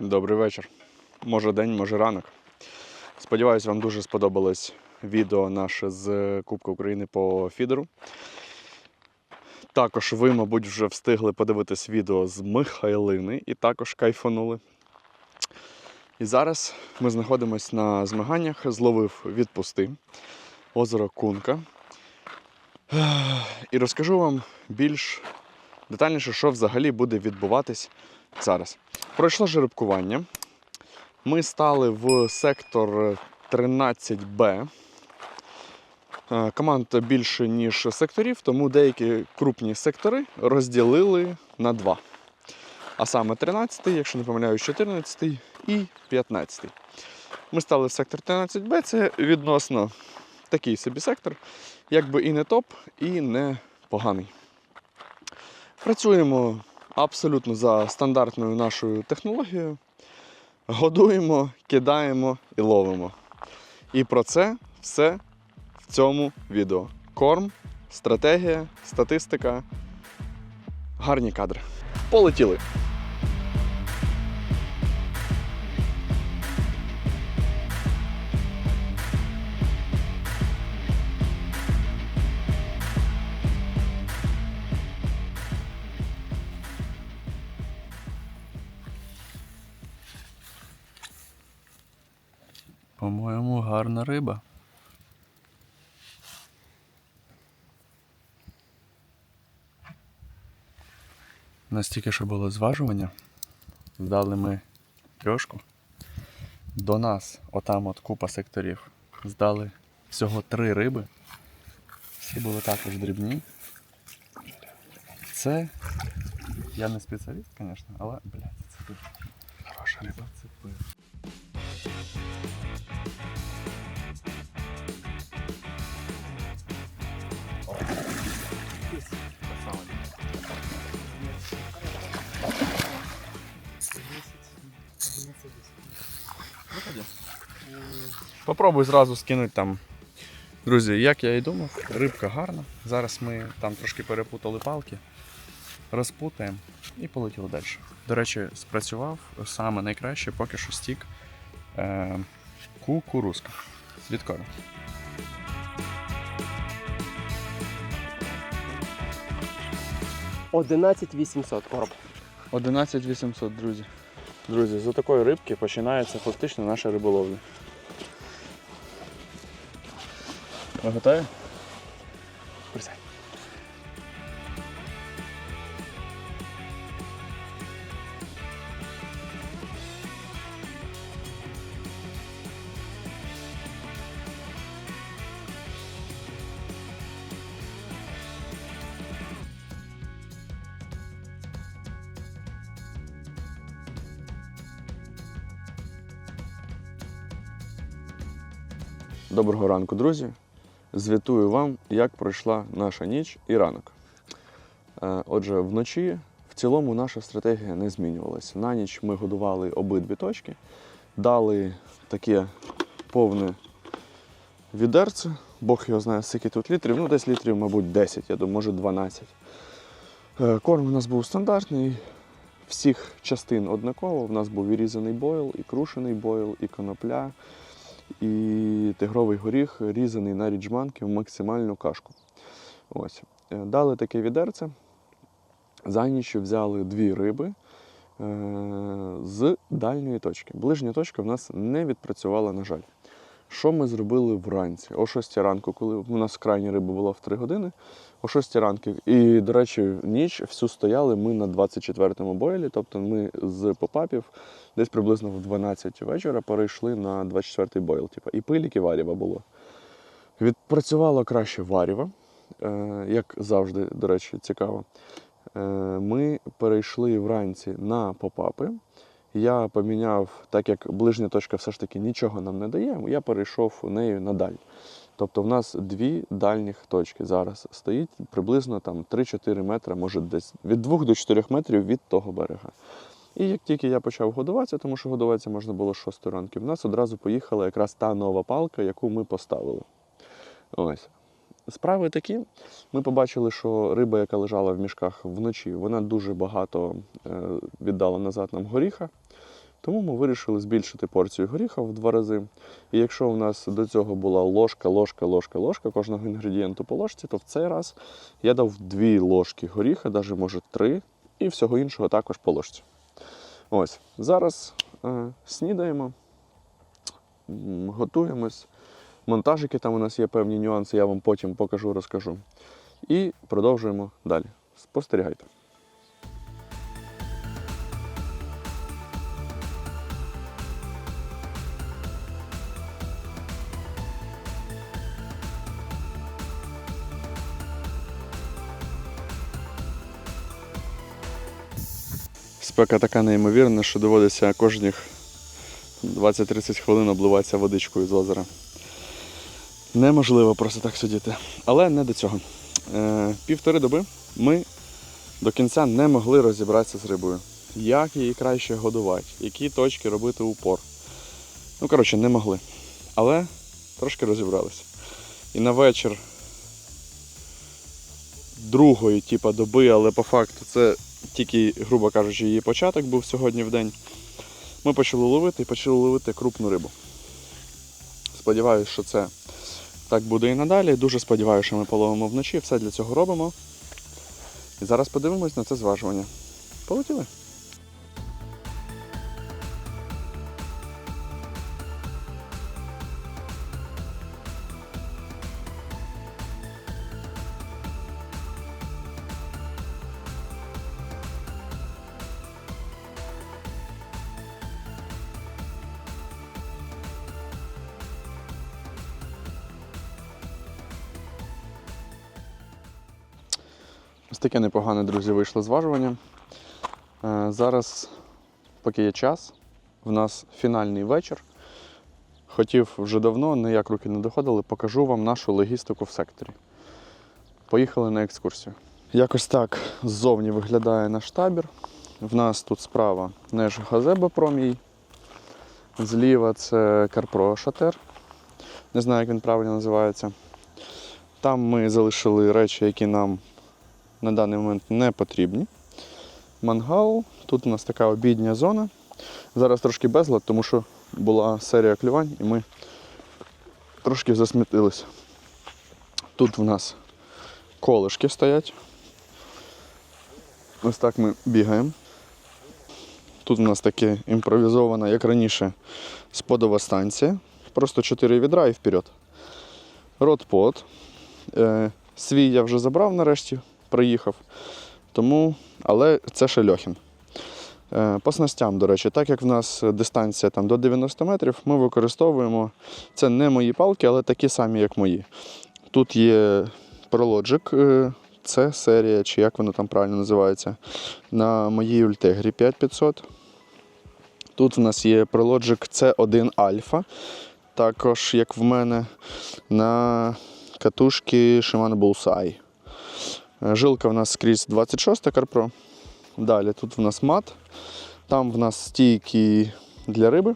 Добрий вечір. Може день, може ранок. Сподіваюсь, вам дуже сподобалось відео наше з Кубка України по фідеру. Також ви, мабуть, вже встигли подивитись відео з Михайлини і також кайфанули. І зараз ми знаходимося на змаганнях, зловив відпусти озеро Кунка. І розкажу вам більш детальніше, що взагалі буде відбуватись зараз. Пройшло жеребкування. Ми стали в сектор 13Б. Е, Команд більше, ніж секторів, тому деякі крупні сектори розділили на два. А саме 13, якщо не помиляюсь, 14 і 15. Ми стали в сектор 13Б, це відносно такий собі сектор, якби і не топ, і не поганий. Працюємо абсолютно за стандартною нашою технологією. Годуємо, кидаємо і ловимо. І про це все в цьому відео. Корм, стратегія, статистика, гарні кадри. Полетіли! По-моєму, гарна риба. Настільки, що було зважування, здали ми трьошку. До нас, отам от купа секторів, здали всього три риби. Всі були також дрібні. Це. Я не спеціаліст, звісно, але, блядь, це дуже хороша риба. Це пиво. Попробуй зразу скинути там. Друзі, як я і думав, рибка гарна. Зараз ми там трошки перепутали палки, розпутаємо і полетіли далі. До речі, спрацював саме найкраще поки що стік е, кукурузка від кору. Одинадцять 800 короб. 11 800, друзі. Друзі, з такої рибки починається фактично наша риболовля. Ви готові? Доброго ранку, друзі. Звітую вам, як пройшла наша ніч і ранок. Е, Отже, вночі в цілому наша стратегія не змінювалася. На ніч ми годували обидві точки, дали таке повне відерце. Бог його знає, скільки тут літрів. Ну, десь літрів, мабуть, 10, я думаю, може 12. Е, Корм у нас був стандартний, всіх частин однаково. У нас був і різаний бойл, і крушений бойл, і конопля, і тигровий горіх різаний на ріджманки в максимальну кашку. Ось. Е, Дали таке відерце. За ніч взяли дві риби е, з дальньої точки. Ближня точка в нас не відпрацювала, на жаль. Що ми зробили вранці? О 6 ранку, коли у нас крайня риба була в 3 години, о 6 ранку. І, до речі, ніч всю стояли ми на 24-му бойлі, тобто ми з попапів десь приблизно в 12 вечора перейшли на 24-й бойл. Типу, і пилік, і варіва було. Відпрацювало краще варіва, е, як завжди, до речі, цікаво. Е, Ми перейшли вранці на попапи. Я поміняв, так як ближня точка все ж таки нічого нам не дає, я перейшов нею на даль. Тобто в нас дві дальніх точки зараз стоїть приблизно там 3-4 метри, може десь від 2 до 4 метрів від того берега. І як тільки я почав годуватися, тому що годуватися можна було з 6 ранку, в нас одразу поїхала якраз та нова палка, яку ми поставили. Ось. Справи такі. Ми побачили, що риба, яка лежала в мішках вночі, вона дуже багато е, віддала назад нам горіха. Тому ми вирішили збільшити порцію горіха в два рази. І якщо у нас до цього була ложка, ложка, ложка, ложка кожного інгредієнту по ложці, то в цей раз я дав дві ложки горіха, навіть може три, і всього іншого також по ложці. Ось, зараз е, снідаємо, готуємось. Монтажики там у нас є певні нюанси, я вам потім покажу, розкажу. І продовжуємо далі. Спостерігайте. Спека така неймовірна, що доводиться кожних 20-30 хвилин обливатися водичкою з озера. Неможливо просто так сидіти. Але не до цього. Е, півтори доби ми до кінця не могли розібратися з рибою. Як її краще годувати, які точки робити упор. Ну, коротше, не могли. Але трошки розібралися. І на вечір другої типа, доби, але по факту це тільки, грубо кажучи, її початок був сьогодні в день. Ми почали ловити і почали ловити крупну рибу. Сподіваюся, що це так буде і надалі. Дуже сподіваюся, що ми половимо вночі, все для цього робимо. І зараз подивимось на це зважування. Полетіли. Таке непогане, друзі, вийшло зважування. Е, Зараз, поки є час, в нас фінальний вечір. Хотів вже давно, ніяк руки не доходили, покажу вам нашу логістику в секторі. Поїхали на екскурсію. Якось так ззовні виглядає наш табір. В нас тут справа Неж Газеба Промій. Зліва це Карпро Шатер. Не знаю, як він правильно називається. Там ми залишили речі, які нам на даний момент не потрібні. Мангал. Тут у нас така обідня зона. Зараз трошки безлад, тому що була серія клювань і ми трошки засмітилися. Тут в нас колишки стоять. Ось так ми бігаємо. Тут у нас таке імпровізована, як раніше, сподова станція. Просто 4 відра і вперед. Ротпот. Е, свій я вже забрав нарешті, приїхав. Тому, але це ще Льохін. Е, По снастям, до речі, так як в нас дистанція там, до 90 метрів, ми використовуємо. Це не мої палки, але такі самі, як мої. Тут є Prologic, е, це серія, чи як воно там правильно називається, на моїй Ультегрі 5500. Тут в нас є Prologic C1 Alpha, також, як в мене, на катушки Shimano Bullseye. Е, Жилка в нас скрізь 26 Карпро. Далі тут в нас мат. Там в нас стійки для риби.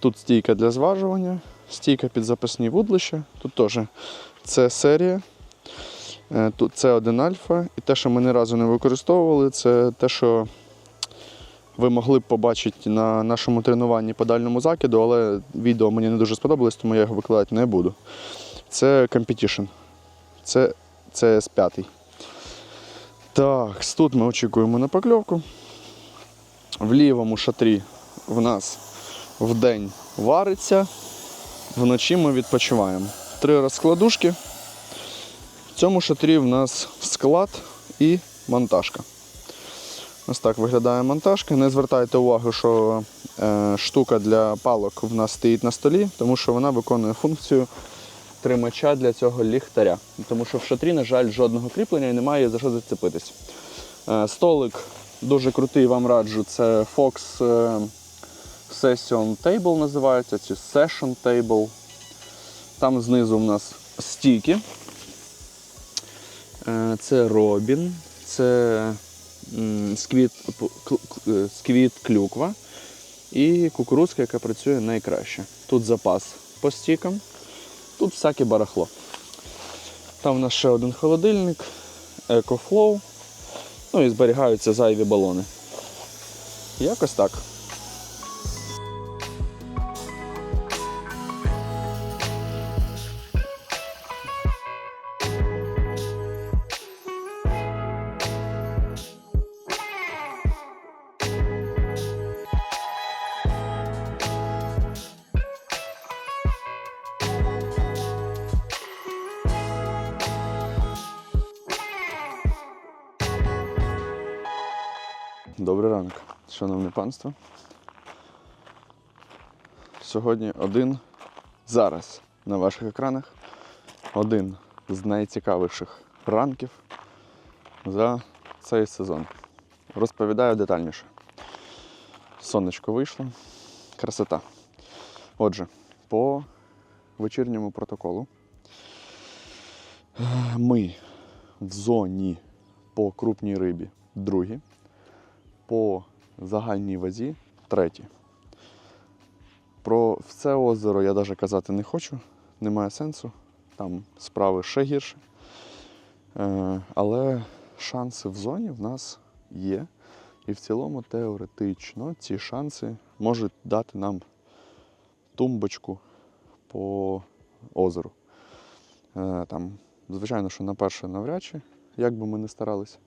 Тут стійка для зважування, стійка під запасні вудлища. Тут теж це серія. Е, Тут це один альфа. І те, що ми ні разу не використовували, це те, що ви могли б побачити на нашому тренуванні по дальньому закиду, але відео мені не дуже сподобалось, тому я його викладати не буду. Це Competition. Це CS5. Так, тут ми очікуємо на покльовку. В лівому шатрі в нас вдень вариться, вночі ми відпочиваємо. Три розкладушки. В цьому шатрі в нас склад і монтажка. Ось так виглядає монтажка. Не звертайте увагу, що е, штука для палок в нас стоїть на столі, тому що вона виконує функцію тримача для цього ліхтаря. Тому що в шатрі, на жаль, жодного кріплення і немає за що зацепитись. Е, Столик дуже крутий, вам раджу. Це Fox е, Session Table називається, чи Session Table. Там знизу в нас стійки. Е, Це Робін, це сквіт, сквіт клюква і кукурудзка, яка працює найкраще. Тут запас по стікам, тут всяке барахло. Там в нас ще один холодильник, екофлоу, ну і зберігаються зайві балони. Якось так. Добрий ранок, шановне панство. Сьогодні один зараз на ваших екранах один з найцікавіших ранків за цей сезон. Розповідаю детальніше. Сонечко вийшло, красота. Отже, по вечірньому протоколу ми в зоні по крупній рибі другі, по загальній вазі треті. Про це озеро я навіть казати не хочу, немає сенсу. Там справи ще гірше. Але шанси в зоні в нас є. І в цілому теоретично ці шанси можуть дати нам тумбочку по озеру. Е, там, звичайно, що на перше навряд чи, як би ми не старалися.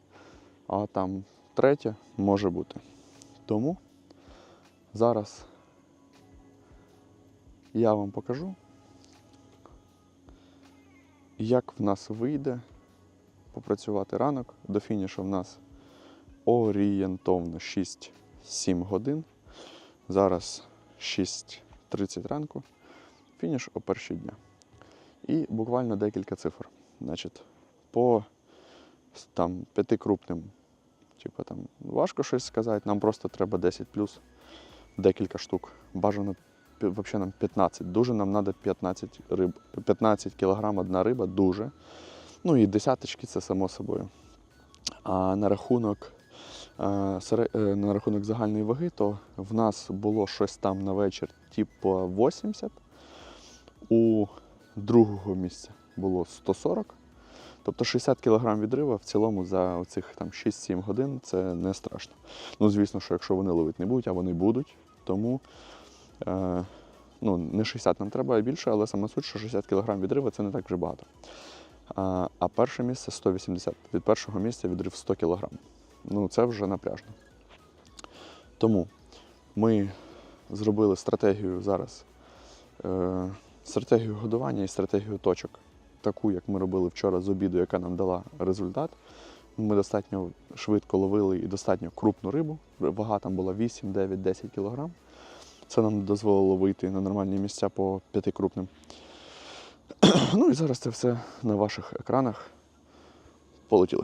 А там третє може бути. Тому зараз я вам покажу, як в нас вийде попрацювати ранок. До фінішу в нас орієнтовно 6-7 годин. Зараз 6.30 ранку. Фініш о перші дня. І буквально декілька цифр. Значить, по там, п'яти крупним, типу, там, важко щось сказати, нам просто треба 10 плюс, декілька штук. Бажано взагалі нам 15. Дуже нам треба 15 риб. 15 кг одна риба, дуже. Ну і десяточки це само собою. А на рахунок, е, е, на рахунок загальної ваги, то в нас було щось там на вечір, типу 80. У другого місця було 140. Тобто 60 кг відрива в цілому за цих там 6-7 годин це не страшно. Ну, звісно, що якщо вони ловити не будуть, а вони будуть, тому е, ну, не 60 нам треба, а більше, але саме суть, що 60 кг відрива це не так вже багато. А, а перше місце 180. Від першого місця відрив 100 кг. Ну, це вже напряжно. Тому ми зробили стратегію зараз. Е, стратегію годування і стратегію точок. Таку, як ми робили вчора з обіду, яка нам дала результат. Ми достатньо швидко ловили і достатньо крупну рибу. Вага там була 8, 9, 10 кг. Це нам дозволило вийти на нормальні місця по п'яти крупним. ну і зараз це все на ваших екранах. Полетіли.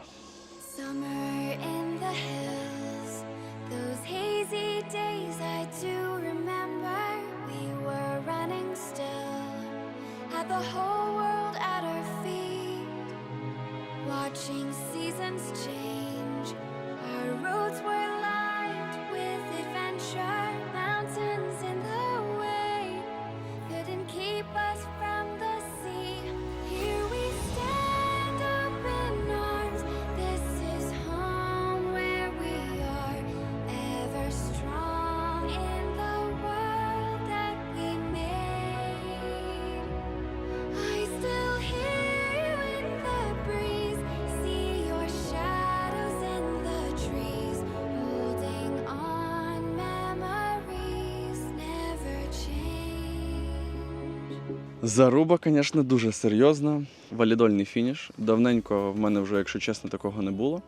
Заруба, звісно, дуже серйозна. Валідольний фініш. Давненько в мене вже, якщо чесно, такого не було.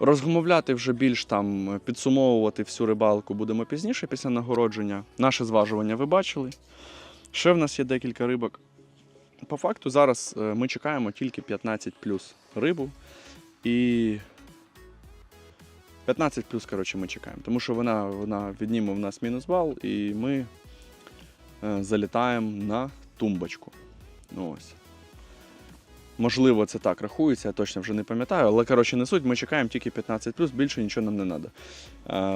Розгмовляти вже більш там, підсумовувати всю рибалку будемо пізніше, після нагородження. Наше зважування ви бачили. Ще в нас є декілька рибок. По факту, зараз е, ми чекаємо тільки 15 плюс рибу. І 15 плюс, коротше, ми чекаємо. Тому що вона, вона відніме в нас мінус бал, і ми е, залітаємо на тумбочку. Ну, ось. Можливо, це так рахується, я точно вже не пам'ятаю, але коротше не суть, ми чекаємо тільки 15 більше нічого нам не треба.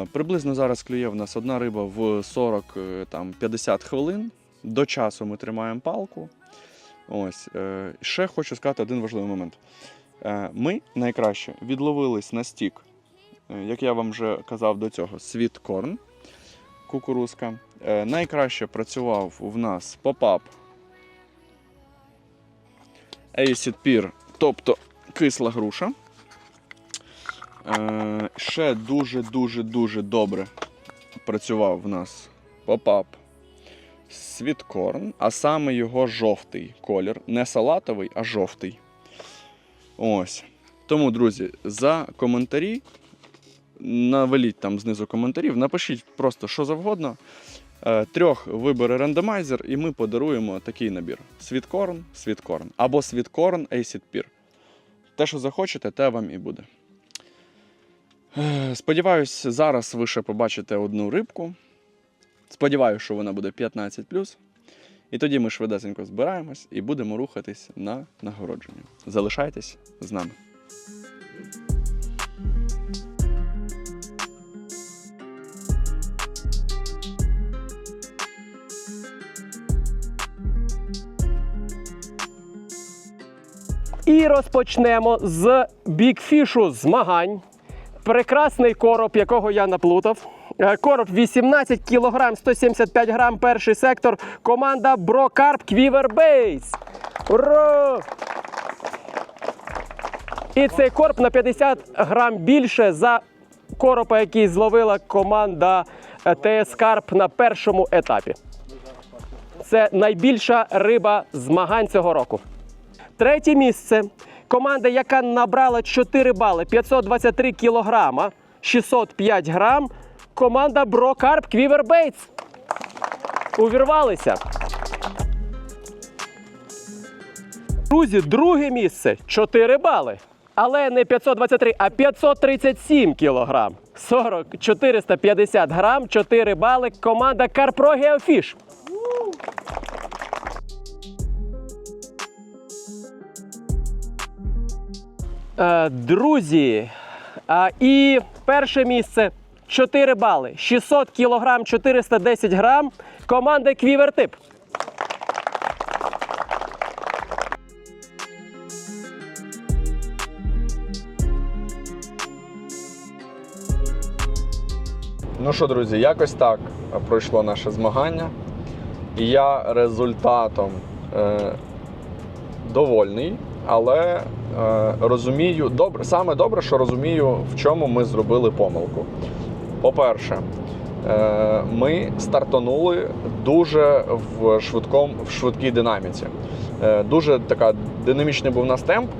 Е, приблизно зараз клює в нас одна риба в 40-50 хвилин. До часу ми тримаємо палку. Ось. Е, ще хочу сказати один важливий момент. Е, ми найкраще відловились на стік, е, як я вам вже казав до цього, світкорн, кукурузка. Е, найкраще працював в нас попап Acid Pear, тобто кисла груша. Е, Ще дуже-дуже-дуже добре працював в нас попап світкорн, а саме його жовтий колір. Не салатовий, а жовтий. Ось. Тому, друзі, за коментарі. Навеліть там знизу коментарів, напишіть просто що завгодно. Е, трьох вибори рандомайзер, і ми подаруємо такий набір: світкорн, світкорн або світкорн Acid Peer. Те, що захочете, те вам і буде. Е, сподіваюсь, зараз ви ще побачите одну рибку. Сподіваюсь, що вона буде 15. І тоді ми швиденько збираємось і будемо рухатись на нагородження. Залишайтесь з нами. І розпочнемо з бікфішу змагань. Прекрасний короб, якого я наплутав. Е, короб 18 кг, 175 грам, перший сектор. Команда Брокарп Квівербейс. Ура! І цей короб на 50 грам більше за коропа, який зловила команда е, ТС Карп на першому етапі. Це найбільша риба змагань цього року. Третє місце. Команда, яка набрала 4 бали 523 кілограма, 605 грам. Команда Брокарп Квівербейтс. Увірвалися. Друзі, друге місце 4 бали. Але не 523, а 537 кілограм. 40, 450 грам, 4 бали. Команда Карпро Геофіш. Е, друзі, і перше місце 4 бали. 600 кг 410 грам команди Квівертип. Ну що, друзі, якось так е, пройшло наше змагання. І я результатом е, довольний але е, розумію добре, саме добре, що розумію, в чому ми зробили помилку. По-перше, е, ми стартанули дуже в швидком, в швидкій динаміці. Е, дуже така динамічний був у нас темп.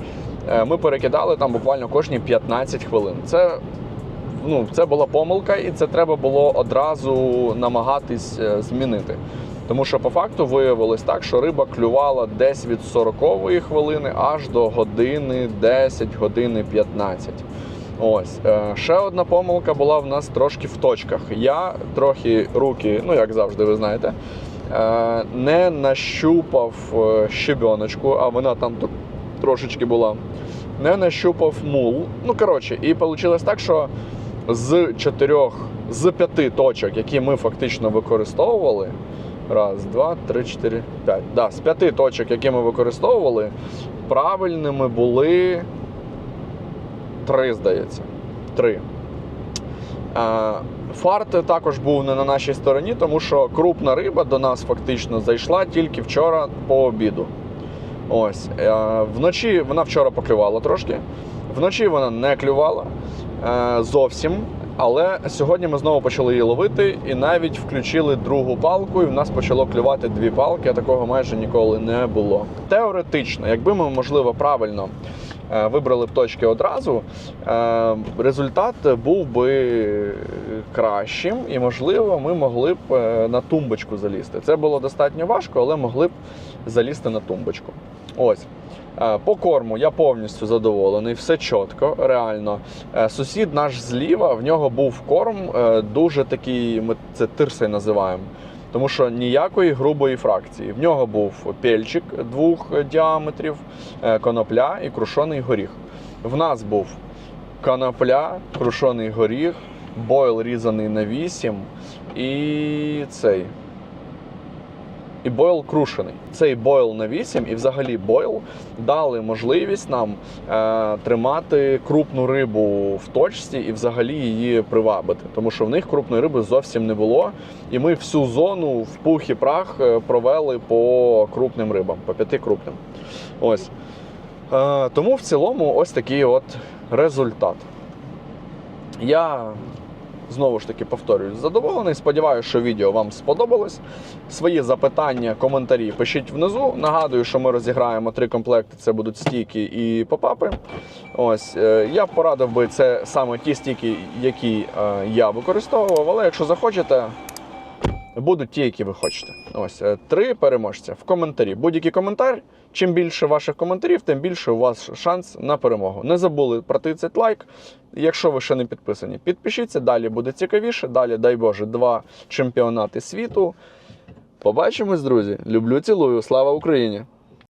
Е, ми перекидали там буквально кожні 15 хвилин. Це ну, це була помилка, і це треба було одразу намагатись е, змінити. Тому що по факту виявилось так, що риба клювала десь від 40-ї хвилини аж до години 10, години 15. Ось е, ще одна помилка була в нас трошки в точках. Я трохи руки, ну як завжди, ви знаєте, е, не нащупав е, щебеночку, а вона там трошечки була. Не нащупав мул. Ну коротше, і вийшло так, що з чотирьох з п'яти точок, які ми фактично використовували. Раз, два, три, чотири, п'ять. Да, З п'яти точок, які ми використовували, правильними були три, здається. Три. Е, фарт також був не на нашій стороні, тому що крупна риба до нас фактично зайшла тільки вчора по обіду. Ось. Е, вночі вона вчора поклювала трошки. Вночі вона не клювала е, зовсім. Але сьогодні ми знову почали її ловити і навіть включили другу палку, і в нас почало клювати дві палки, а такого майже ніколи не було. Теоретично, якби ми, можливо, правильно е, вибрали б точки одразу, е, результат був би е, кращим, і, можливо, ми могли б на тумбочку залізти. Це було достатньо важко, але могли б залізти на тумбочку. Ось. Е, по корму я повністю задоволений, все чітко, реально. Е, сусід наш зліва, в нього був корм, е, дуже такий, ми це тирсей називаємо. Тому що ніякої грубої фракції. В нього був пельчик двох діаметрів, конопля і крушений горіх. В нас був конопля, крушений горіх, бойл різаний на 8 і цей і бойл крушений. Цей бойл на 8 і взагалі бойл дали можливість нам е, тримати крупну рибу в точці і взагалі її привабити, тому що в них крупної риби зовсім не було. І ми всю зону в пух і прах е, провели по крупним рибам, по п'яти крупним. Ось. Е, тому в цілому ось такий от результат. Я знову ж таки повторюю, задоволений. Сподіваюся, що відео вам сподобалось. Свої запитання, коментарі пишіть внизу. Нагадую, що ми розіграємо три комплекти: це будуть стійки і попапи. Ось е, я б порадив би це саме ті стійки, які е, я використовував. Але якщо захочете, будуть ті, які ви хочете. Ось е, три переможця в коментарі. Будь-який коментар. Чим більше ваших коментарів, тим більше у вас шанс на перемогу. Не забули протицять лайк. Якщо ви ще не підписані, підпишіться. Далі буде цікавіше. Далі, дай Боже, два чемпіонати світу. Побачимось, друзі. Люблю, цілую. Слава Україні!